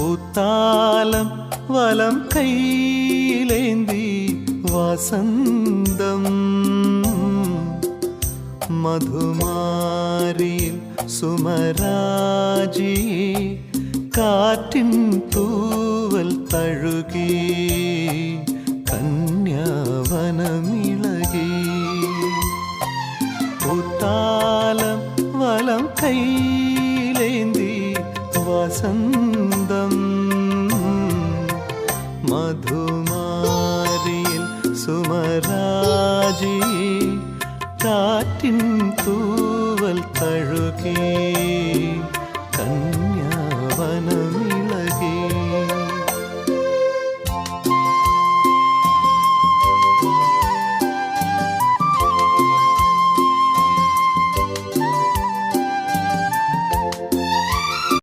പൂത്താലം വലം കൈയിലേന്തി വസന്തം. മധുമാരിയിൽ സുമരാജി കാറ്റിൻ തൂവൽ തഴുകി കന്യാവനമിളകി. പൂത്താലം വലം കൈയിലേന്തി വസന്തം മധുമാരിയിൽ സുമരാജി കാറ്റിൻ തൂവൽ തഴുകി കന്യാവനമി.